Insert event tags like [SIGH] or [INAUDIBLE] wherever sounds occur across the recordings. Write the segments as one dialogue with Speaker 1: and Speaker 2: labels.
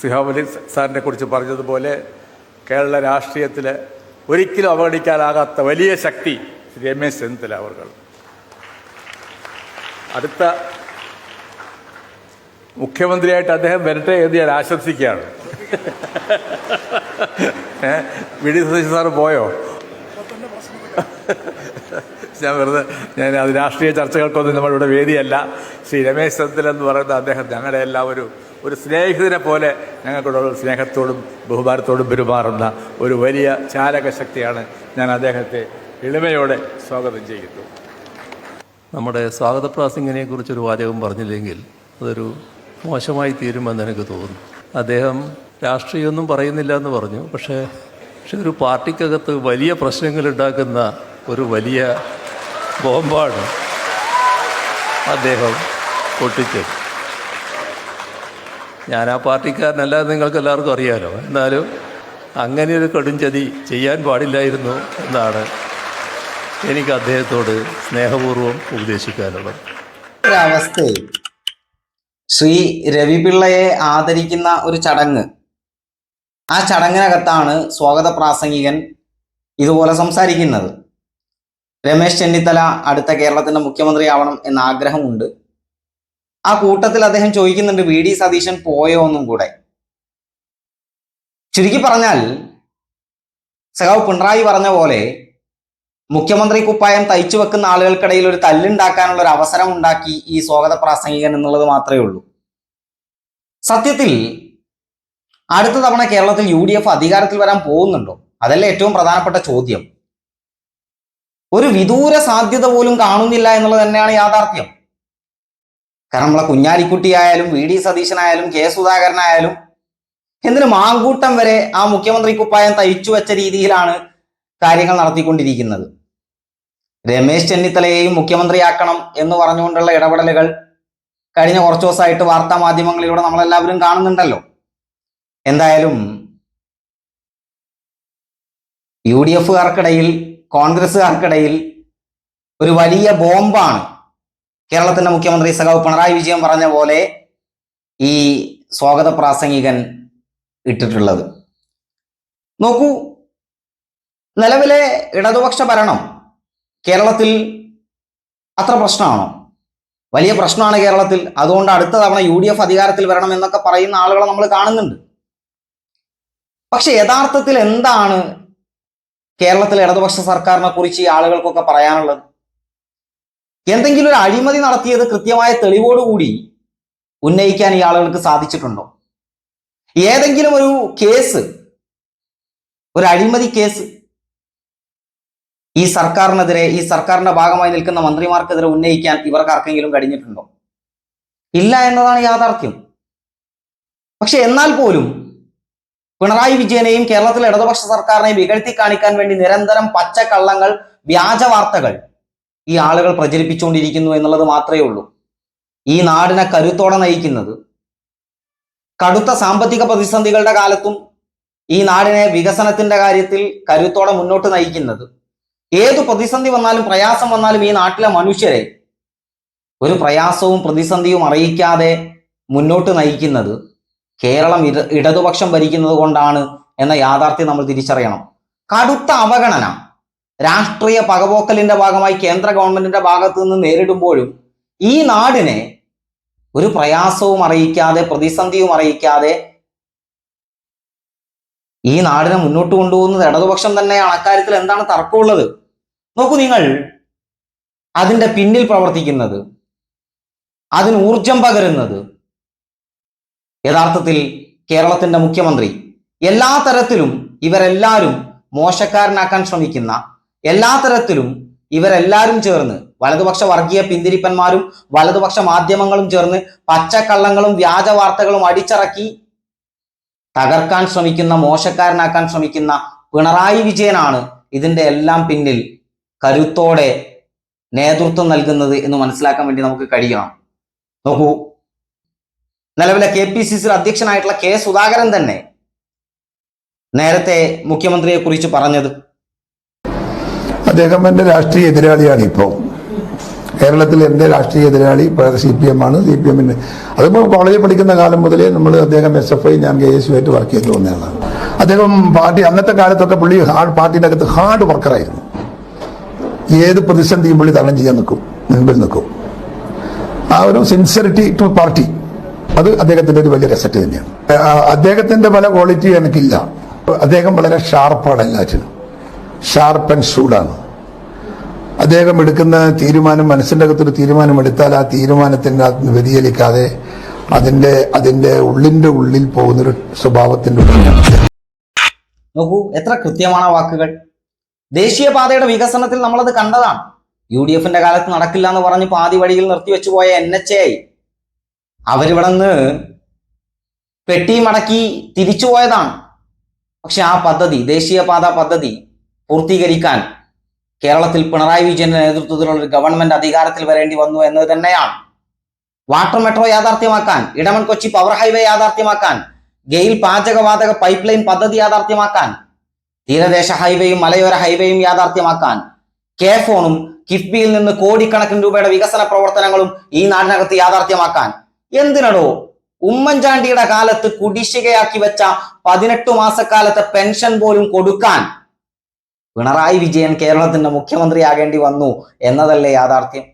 Speaker 1: സിഹാബലി സാറിനെ കുറിച്ച് പറഞ്ഞതുപോലെ കേരള രാഷ്ട്രീയത്തിൽ ഒരിക്കലും അവഗണിക്കാനാകാത്ത വലിയ ശക്തി ശ്രീ രമേശ് ചെന്നിത്തല അവർ അടുത്ത മുഖ്യമന്ത്രിയായിട്ട് അദ്ദേഹം വരട്ടെ എന്ന് ഞാൻ ആശംസിക്കുകയാണ്. വി ഡി സതീശ് സാറ് പോയോ? [LAUGHS] ഞാൻ വെറുതെ ഞാൻ അത് രാഷ്ട്രീയ ചർച്ചകൾക്കൊന്നും നമ്മളിവിടെ വേദിയല്ല. ശ്രീ രമേശ് ചെന്നിത്തല എന്ന് പറയുന്ന അദ്ദേഹം ഞങ്ങളുടെ എല്ലാം ഒരു ഒരു സ്നേഹിതനെ പോലെ ഞങ്ങൾക്കുള്ള സ്നേഹത്തോടും ബഹുമാനത്തോടും പെരുമാറുന്ന ഒരു വലിയ ചാലക ശക്തിയാണ് ഞാൻ അദ്ദേഹത്തെ എളിമയോടെ സ്വാഗതം ചെയ്യുന്നു.
Speaker 2: നമ്മുടെ സ്വാഗത പ്രാസംഗിനെ കുറിച്ചൊരു വാചകം പറഞ്ഞില്ലെങ്കിൽ അതൊരു മോശമായി തീരുമെന്ന് എനിക്ക് തോന്നുന്നു. അദ്ദേഹം രാഷ്ട്രീയമൊന്നും പറയുന്നില്ല എന്ന് പറഞ്ഞു പക്ഷേ പക്ഷെ ഒരു പാർട്ടിക്കകത്ത് വലിയ പ്രശ്നങ്ങൾ ഉണ്ടാക്കുന്ന ഒരു വലിയ ബോംബാണ് അദ്ദേഹം പൊട്ടിച്ചത്. ഞാൻ ആ പാർട്ടിക്കാരനല്ല നിങ്ങൾക്ക് എല്ലാവർക്കും അറിയാലോ. എന്നാലും അങ്ങനെ ഒരു കടുംചതി ചെയ്യാൻ പാടില്ലായിരുന്നു എന്നാണ് എനിക്ക് അദ്ദേഹത്തോട് സ്നേഹപൂർവം ഉപദേശിക്കാനുള്ളത്.
Speaker 3: ഒരവസ്ഥയിൽ ശ്രീ രവിപിള്ളയെ ആദരിക്കുന്ന ഒരു ചടങ്ങ് ആ ചടങ്ങിനകത്താണ് സ്വാഗത പ്രാസംഗികൻ ഇതുപോലെ സംസാരിക്കുന്നത്. രമേശ് ചെന്നിത്തല അടുത്ത കേരളത്തിന്റെ മുഖ്യമന്ത്രിയാവണം എന്ന ആഗ്രഹമുണ്ട്. ആ കൂട്ടത്തിൽ അദ്ദേഹം ചോദിക്കുന്നുണ്ട് വി. ഡി. സതീശൻ പോയോ ഒന്നും കൂടെ. ചുരുക്കി പറഞ്ഞാൽ സഖാവ് പിണറായി പറഞ്ഞ പോലെ മുഖ്യമന്ത്രി കുപ്പായം തയ്ച്ചു വെക്കുന്ന ആളുകൾക്കിടയിൽ ഒരു തല്ലുണ്ടാക്കാനുള്ള ഒരു അവസരം ഉണ്ടാക്കി ഈ സ്വാഗത പ്രാസംഗികൻ എന്നുള്ളത് മാത്രമേ ഉള്ളൂ. സത്യത്തിൽ അടുത്ത തവണ കേരളത്തിൽ യു ഡി എഫ് അധികാരത്തിൽ വരാൻ പോകുന്നുണ്ടോ? അതല്ല ഏറ്റവും പ്രധാനപ്പെട്ട ചോദ്യം. ഒരു വിദൂര സാധ്യത പോലും കാണുന്നില്ല എന്നുള്ളത് തന്നെയാണ് യാഥാർത്ഥ്യം. കാരണം നമ്മളെ കുഞ്ഞാലിക്കുട്ടിയായാലും വി ഡി സതീശനായാലും കെ സുധാകരനായാലും എന്തിന് മാങ്കൂട്ടം വരെ ആ മുഖ്യമന്ത്രി കുപ്പായം തയ്ച്ചു വെച്ച രീതിയിലാണ് കാര്യങ്ങൾ നടത്തിക്കൊണ്ടിരിക്കുന്നത്. രമേശ് ചെന്നിത്തലയെയും മുഖ്യമന്ത്രിയാക്കണം എന്ന് പറഞ്ഞുകൊണ്ടുള്ള ഇടപെടലുകൾ കഴിഞ്ഞ കുറച്ചു ദിവസമായിട്ട് വാർത്താ മാധ്യമങ്ങളിലൂടെ നമ്മളെല്ലാവരും കാണുന്നുണ്ടല്ലോ. എന്തായാലും യു ഡി എഫുകാർക്കിടയിൽ കോൺഗ്രസ്സുകാർക്കിടയിൽ ഒരു വലിയ ബോംബാണ് കേരളത്തിന്റെ മുഖ്യമന്ത്രി സഖാവ് പിണറായി വിജയൻ പറഞ്ഞ പോലെ ഈ സ്വാഗത പ്രാസംഗികൻ ഇട്ടിട്ടുള്ളത്. നോക്കൂ നിലവിലെ ഇടതുപക്ഷ ഭരണം കേരളത്തിൽ അത്ര പ്രശ്നമാണോ? വലിയ പ്രശ്നമാണ് കേരളത്തിൽ. അതുകൊണ്ട് അടുത്ത തവണ യു ഡി എഫ് അധികാരത്തിൽ വരണം എന്നൊക്കെ പറയുന്ന ആളുകളെ നമ്മൾ കാണുന്നുണ്ട്. പക്ഷെ യഥാർത്ഥത്തിൽ എന്താണ് കേരളത്തിലെ ഇടതുപക്ഷ സർക്കാരിനെ കുറിച്ച് ഈ ആളുകൾക്കൊക്കെ പറയാനുള്ളത്? എന്തെങ്കിലും ഒരു അഴിമതി നടത്തിയത് കൃത്യമായ തെളിവോടുകൂടി ഉന്നയിക്കാൻ ഈ ആളുകൾക്ക് സാധിച്ചിട്ടുണ്ടോ? ഏതെങ്കിലും ഒരു കേസ് ഒരു അഴിമതി കേസ് ഈ സർക്കാരിനെതിരെ ഈ സർക്കാരിന്റെ ഭാഗമായി നിൽക്കുന്ന മന്ത്രിമാർക്കെതിരെ ഉന്നയിക്കാൻ ഇവർക്ക് ആർക്കെങ്കിലും കഴിഞ്ഞിട്ടുണ്ടോ? ഇല്ല എന്നതാണ് യാഥാർത്ഥ്യം. പക്ഷെ എന്നാൽ പോലും പിണറായി വിജയനെയും കേരളത്തിലെ ഇടതുപക്ഷ സർക്കാരിനെയും ഇകഴ്ത്തി കാണിക്കാൻ വേണ്ടി നിരന്തരം പച്ചക്കള്ളങ്ങൾ വ്യാജ വാർത്തകൾ ഈ ആളുകൾ പ്രചരിപ്പിച്ചുകൊണ്ടിരിക്കുന്നു എന്നുള്ളത് മാത്രമേ ഉള്ളൂ. ഈ നാടിനെ കരുത്തോടെ നയിക്കുന്നത് കടുത്ത സാമ്പത്തിക പ്രതിസന്ധികളുടെ കാലത്തും ഈ നാടിനെ വികസനത്തിന്റെ കാര്യത്തിൽ കരുത്തോടെ മുന്നോട്ട് നയിക്കുന്നത്. ഏതു പ്രതിസന്ധി വന്നാലും പ്രയാസം വന്നാലും ഈ നാട്ടിലെ മനുഷ്യരെ ഒരു പ്രയാസവും പ്രതിസന്ധിയും അറിയിക്കാതെ മുന്നോട്ട് നയിക്കുന്നത് കേരളം ഇട ഇടതുപക്ഷം ഭരിക്കുന്നത് കൊണ്ടാണ് എന്ന യാഥാർത്ഥ്യം നമ്മൾ തിരിച്ചറിയണം. കടുത്ത അവഗണന രാഷ്ട്രീയ പകപോക്കലിന്റെ ഭാഗമായി കേന്ദ്ര ഗവൺമെന്റിന്റെ ഭാഗത്തു നിന്ന് നേരിടുമ്പോഴും ഈ നാടിനെ ഒരു പ്രയാസവും അറിയിക്കാതെ പ്രതിസന്ധിയും അറിയിക്കാതെ ഈ നാടിനെ മുന്നോട്ട് കൊണ്ടുപോകുന്നത് ഇടതുപക്ഷം തന്നെയാണ്. അക്കാര്യത്തിൽ എന്താണ് തർക്കമുള്ളത്? നോക്കൂ നിങ്ങൾ അതിന്റെ പിന്നിൽ പ്രവർത്തിക്കുന്നത് അതിന് ഊർജം പകരുന്നത് യഥാർത്ഥത്തിൽ കേരളത്തിന്റെ മുഖ്യമന്ത്രി എല്ലാ തരത്തിലും ഇവരെല്ലാവരും മോശക്കാരനാക്കാൻ ശ്രമിക്കുന്ന എല്ലാ തരത്തിലും ഇവരെല്ലാവരും ചേർന്ന് വലതുപക്ഷ വർഗീയ പിന്തിരിപ്പന്മാരും വലതുപക്ഷ മാധ്യമങ്ങളും ചേർന്ന് പച്ചക്കള്ളങ്ങളും വ്യാജ വാർത്തകളും അടിച്ചിറക്കി തകർക്കാൻ ശ്രമിക്കുന്ന മോശക്കാരനാക്കാൻ ശ്രമിക്കുന്ന പിണറായി വിജയനാണ് ഇതിന്റെ എല്ലാം പിന്നിൽ കരുത്തോടെ നേതൃത്വം നൽകുന്നത് എന്ന് മനസ്സിലാക്കാൻ വേണ്ടി നമുക്ക് കഴിയണം. നോക്കൂ നിലവിലെ കെ പി സി സി അധ്യക്ഷനായിട്ടുള്ള കെ സുധാകരൻ തന്നെ നേരത്തെ മുഖ്യമന്ത്രിയെ കുറിച്ച് പറഞ്ഞത്.
Speaker 4: അദ്ദേഹം എന്റെ രാഷ്ട്രീയ എതിരാളിയാണ് ഇപ്പോൾ. കേരളത്തിൽ എന്റെ രാഷ്ട്രീയ എതിരാളി സി പി എം ആണ് സി പി എമ്മിന് അതിപ്പോൾ കോളേജിൽ പഠിക്കുന്ന കാലം മുതലേ നമ്മൾ അദ്ദേഹം എസ് എഫ് ഐ ഞാൻ കെ എസ് ആയിട്ട് വർക്ക് ചെയ്തു വന്നതാണ് അദ്ദേഹം പാർട്ടി അന്നത്തെ കാലത്തൊക്കെ പുള്ളി ഹാർഡ് പാർട്ടിന്റെ അകത്ത് ഹാർഡ് വർക്കറായിരുന്നു ഏത് പ്രതിസന്ധിയും പുള്ളി തരണം ചെയ്യാൻ നിൽക്കും മുൻപിൽ നിൽക്കും. ആ ഒരു സിൻസിയറിറ്റി ടു പാർട്ടി അത് അദ്ദേഹത്തിന്റെ ഒരു വലിയ രസറ്റ് തന്നെയാണ്. അദ്ദേഹത്തിന്റെ പല ക്വാളിറ്റി എനിക്കില്ല. അദ്ദേഹം വളരെ ഷാർപ്പാണ് എല്ലാറ്റിനും. ഷാർപ്പ് ആൻഡ് ഷൂഡാണ് അദ്ദേഹം എടുക്കുന്ന തീരുമാനം മനസ്സിന്റെ അകത്തൊരു തീരുമാനം എടുത്താൽ ആ തീരുമാനത്തിന്റെ അകത്ത് വ്യതിചലിക്കാതെ അതിന്റെ അതിന്റെ ഉള്ളിന്റെ ഉള്ളിൽ പോകുന്നൊരു സ്വഭാവത്തിന്റെ ഉള്ളിലാണ്
Speaker 3: നോക്കൂ എത്ര കൃത്യമാണ് വാക്കുകൾ. ദേശീയപാതയുടെ വികസനത്തിൽ നമ്മളത് കണ്ടതാണ്. യു ഡി എഫിന്റെ കാലത്ത് നടക്കില്ല എന്ന് പറഞ്ഞ് പാതി വഴിയിൽ നിർത്തിവെച്ചു പോയ എൻ എച്ച് ഐ. അവരിവിടെ നിന്ന് പെട്ടി മടക്കി തിരിച്ചു പോയതാണ്. പക്ഷെ ആ പദ്ധതി ദേശീയപാത പദ്ധതി പൂർത്തീകരിക്കാൻ കേരളത്തിൽ പിണറായി വിജയന്റെ നേതൃത്വത്തിലുള്ള ഒരു ഗവൺമെന്റ് അധികാരത്തിൽ വരേണ്ടി വന്നു എന്നത് തന്നെയാണ്. വാട്ടർ മെട്രോ യാഥാർത്ഥ്യമാക്കാൻ ഇടമൺ കൊച്ചി പവർ ഹൈവേ യാഥാർത്ഥ്യമാക്കാൻ ഗെയിൽ പാചകവാതക പൈപ്പ് ലൈൻ പദ്ധതി യാഥാർത്ഥ്യമാക്കാൻ തീരദേശ ഹൈവേയും മലയോര ഹൈവേയും യാഥാർത്ഥ്യമാക്കാൻ കെ ഫോണും കിഫ്ബിയിൽ നിന്ന് കോടിക്കണക്കിന് രൂപയുടെ വികസന പ്രവർത്തനങ്ങളും ഈ നാടിനകത്ത് യാഥാർത്ഥ്യമാക്കാൻ എന്തിനടോ? ഉമ്മൻചാണ്ടിയുടെ കാലത്ത് കുടിശ്ശികയാക്കി വെച്ച പതിനെട്ട് മാസക്കാലത്തെ പെൻഷൻ പോലും കൊടുക്കാൻ പിണറായി വിജയൻ കേരളത്തിന്റെ മുഖ്യമന്ത്രിയാകേണ്ടി വന്നു എന്നതല്ലേ യാഥാർത്ഥ്യം?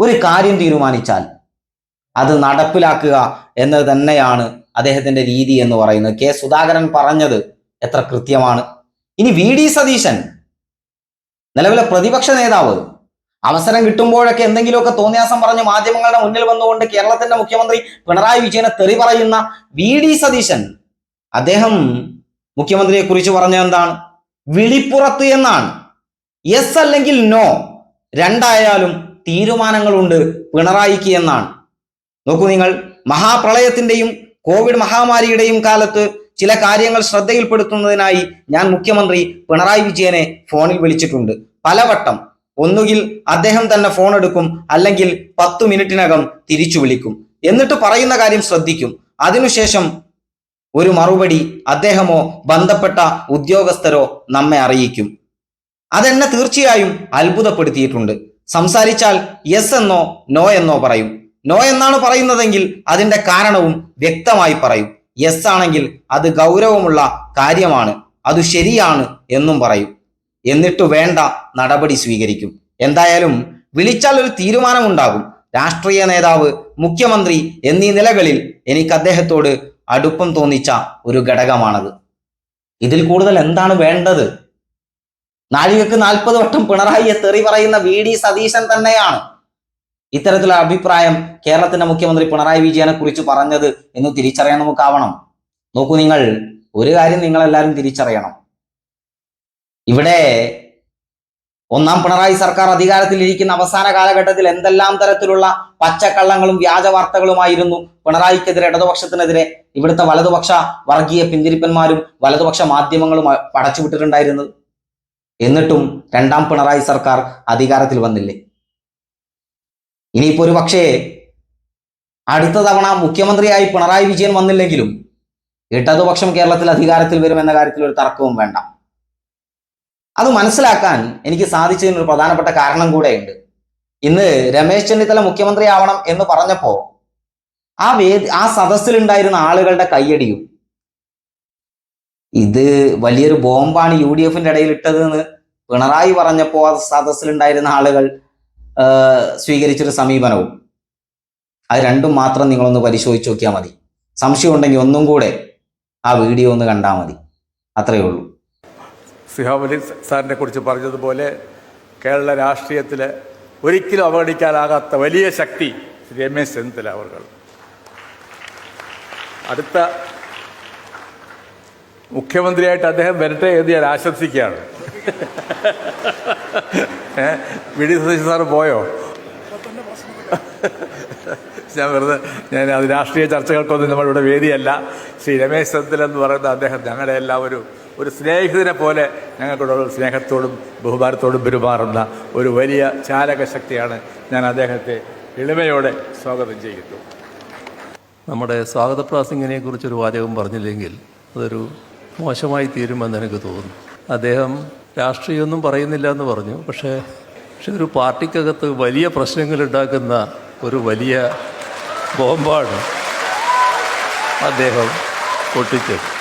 Speaker 3: ഒരു കാര്യം തീരുമാനിച്ചാൽ അത് നടപ്പിലാക്കുക എന്നത് തന്നെയാണ് അദ്ദേഹത്തിന്റെ രീതി എന്ന് പറയുന്നത്. കെ സുധാകരൻ പറഞ്ഞത് എത്ര കൃത്യമാണ്. ഇനി വി ഡി സതീശൻ നിലവിലെ പ്രതിപക്ഷ നേതാവ് അവസരം കിട്ടുമ്പോഴൊക്കെ എന്തെങ്കിലുമൊക്കെ തോന്നിയാസം പറഞ്ഞ് മാധ്യമങ്ങളുടെ മുന്നിൽ വന്നുകൊണ്ട് കേരളത്തിന്റെ മുഖ്യമന്ത്രി പിണറായി വിജയനെ തെറി പറയുന്ന വി ഡി സതീശൻ അദ്ദേഹം മുഖ്യമന്ത്രിയെ കുറിച്ച് പറഞ്ഞ എന്താണ്? വിളിപ്പുറത്ത് എന്നാണ്. യെസ് അല്ലെങ്കിൽ നോ രണ്ടായാലും തീരുമാനങ്ങളുണ്ട് പിണറായിക്ക് എന്നാണ്. നോക്കൂ നിങ്ങൾ മഹാപ്രളയത്തിന്റെയും കോവിഡ് മഹാമാരിയുടെയും കാലത്ത് ചില കാര്യങ്ങൾ ശ്രദ്ധയിൽപ്പെടുത്തുന്നതിനായി ഞാൻ മുഖ്യമന്ത്രി പിണറായി വിജയനെ ഫോണിൽ വിളിച്ചിട്ടുണ്ട്. പലവട്ടം ഒന്നുകിൽ അദ്ദേഹം തന്നെ ഫോൺ എടുക്കും അല്ലെങ്കിൽ പത്തു മിനിറ്റിനകം തിരിച്ചു വിളിക്കും. എന്നിട്ട് പറയുന്ന കാര്യം ശ്രദ്ധിക്കും. അതിനുശേഷം ഒരു മറുപടി അദ്ദേഹമോ ബന്ധപ്പെട്ട ഉദ്യോഗസ്ഥരോ നമ്മെ അറിയിക്കും. അതെന്നെ തീർച്ചയായും അത്ഭുതപ്പെടുത്തിയിട്ടുണ്ട്. സംസാരിച്ചാൽ യെസ് എന്നോ നോ എന്നോ പറയും. നോ എന്നാണ് പറയുന്നതെങ്കിൽ അതിന്റെ കാരണവും വ്യക്തമായി പറയും. യെസ് ആണെങ്കിൽ അത് ഗൗരവമുള്ള കാര്യമാണ്. അത് ശരിയാണ് എന്നും പറയും. എന്നിട്ട് വേണ്ട നടപടി സ്വീകരിക്കും. എന്തായാലും വിളിച്ചാൽ ഒരു തീരുമാനമുണ്ടാകും. രാഷ്ട്രീയ നേതാവ് മുഖ്യമന്ത്രി എന്നീ നിലകളിൽ എനിക്ക് അദ്ദേഹത്തോട് അടുപ്പം തോന്നിച്ച ഒരു ഘടകമാണത്. ഇതിൽ കൂടുതൽ എന്താണ് വേണ്ടത്? നാഴികക്ക് നാൽപ്പത് വട്ടം പിണറായിയെ തെറി പറയുന്ന വി ഡി സതീശൻ തന്നെയാണ്. ഇത്തരത്തിലുള്ള അഭിപ്രായം കേരളത്തിന്റെ മുഖ്യമന്ത്രി പിണറായി വിജയനെ കുറിച്ച് പറഞ്ഞത് എന്ന് തിരിച്ചറിയാൻ നമുക്കാവണം. നോക്കൂ നിങ്ങൾ ഒരു കാര്യം നിങ്ങൾ എല്ലാവരും തിരിച്ചറിയണം. ഇവിടെ ഒന്നാം പിണറായി സർക്കാർ അധികാരത്തിലിരിക്കുന്ന അവസാന കാലഘട്ടത്തിൽ എന്തെല്ലാം തരത്തിലുള്ള പച്ചക്കള്ളങ്ങളും വ്യാജ വാർത്തകളുമായിരുന്നു പിണറായിക്കെതിരെ ഇടതുപക്ഷത്തിനെതിരെ ഇവിടുത്തെ വലതുപക്ഷ വർഗീയ പിന്തിരിപ്പന്മാരും വലതുപക്ഷ മാധ്യമങ്ങളും പടച്ചുവിട്ടിട്ടുണ്ടായിരുന്നത് എന്നിട്ടും രണ്ടാം പിണറായി സർക്കാർ അധികാരത്തിൽ വന്നില്ലേ? ഇനിയിപ്പോ ഒരു പക്ഷേ അടുത്ത തവണ മുഖ്യമന്ത്രിയായി പിണറായി വിജയൻ വന്നില്ലെങ്കിലും ഇടതുപക്ഷം കേരളത്തിൽ അധികാരത്തിൽ വരുമെന്ന കാര്യത്തിൽ ഒരു തർക്കവും വേണ്ട. അത് മനസ്സിലാക്കാൻ എനിക്ക് സാധിച്ചതിന് ഒരു പ്രധാനപ്പെട്ട കാരണം കൂടെയുണ്ട്. ഇന്ന് രമേശ് ചെന്നിത്തല മുഖ്യമന്ത്രിയാവണം എന്ന് പറഞ്ഞപ്പോ ആ വേദി ആ സദസ്സിലുണ്ടായിരുന്ന ആളുകളുടെ കയ്യടിയും ഇത് വലിയൊരു ബോംബാണ് യു ഡി എഫിന്റെ ഇടയിൽ ഇട്ടതെന്ന് പിണറായി പറഞ്ഞപ്പോ ആ സദസ്സിലുണ്ടായിരുന്ന ആളുകൾ സ്വീകരിച്ചൊരു സമീപനവും. അത് രണ്ടും മാത്രം നിങ്ങളൊന്ന് പരിശോധിച്ച് നോക്കിയാൽ മതി. സംശയം ഉണ്ടെങ്കിൽ ഒന്നും കൂടെ ആ വീഡിയോ ഒന്ന് കണ്ടാൽ മതി. അത്രയേ ഉള്ളൂ.
Speaker 1: സിഹാബലി സാറിനെ കുറിച്ച് പറഞ്ഞതുപോലെ കേരള രാഷ്ട്രീയത്തിൽ ഒരിക്കലും അവഗണിക്കാനാകാത്ത വലിയ ശക്തി രമേശ് ചെന്നിത്തല അവർ അടുത്ത മുഖ്യമന്ത്രിയായിട്ട് അദ്ദേഹം വരട്ടെ എന്ന് ഞാൻ ആശംസിക്കുകയാണ്. വി ഡി സതീശൻ സാറ് പോയോ? ഞാൻ വെറുതെ ഞാൻ അത് രാഷ്ട്രീയ ചർച്ചകൾക്കൊന്നും നമ്മളിവിടെ വേദിയല്ല. ശ്രീ രമേശ് ചെന്നിത്തല എന്ന് പറയുന്ന അദ്ദേഹം ഞങ്ങളുടെ എല്ലാം ഒരു ഒരു സ്നേഹിതനെ പോലെ ഞങ്ങൾക്കുള്ള സ്നേഹത്തോടും ബഹുമാനത്തോടും പെരുമാറുന്ന ഒരു വലിയ ചാലക ശക്തിയാണ് ഞാൻ അദ്ദേഹത്തെ എളിമയോടെ സ്വാഗതം ചെയ്യുന്നു.
Speaker 2: നമ്മുടെ സ്വാഗത പ്രാസിംഗിനെ കുറിച്ചൊരു വാചകം പറഞ്ഞില്ലെങ്കിൽ അതൊരു മോശമായി തീരുമെന്ന് എനിക്ക് തോന്നുന്നു. അദ്ദേഹം രാഷ്ട്രീയമൊന്നും പറയുന്നില്ല എന്ന് പറഞ്ഞു. പക്ഷേ പക്ഷെ ഒരു പാർട്ടിക്കകത്ത് വലിയ പ്രശ്നങ്ങൾ ഉണ്ടാക്കുന്ന ഒരു വലിയ ബോംബാണ് അദ്ദേഹം പൊട്ടിച്ചത്.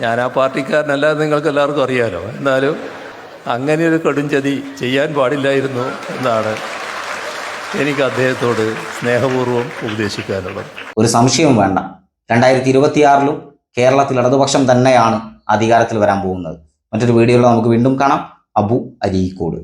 Speaker 2: ഞാൻ ആ പാർട്ടിക്കാരനല്ല നിങ്ങൾക്ക് എല്ലാവർക്കും അറിയാലോ. എന്നാലും അങ്ങനെ ഒരു കടുംചതി ചെയ്യാൻ പാടില്ലായിരുന്നു എന്നാണ് എനിക്ക് അദ്ദേഹത്തോട് സ്നേഹപൂർവം ഉപദേശിക്കാനുള്ളത്.
Speaker 3: ഒരു സംശയവും വേണ്ട. രണ്ടായിരത്തി ഇരുപത്തിയാറിലും കേരളത്തിൽ ഇടതുപക്ഷം തന്നെയാണ് അധികാരത്തിൽ വരാൻ പോകുന്നത്. മറ്റൊരു വീഡിയോയിൽ നമുക്ക് വീണ്ടും കാണാം. അബു അരീക്കോട്.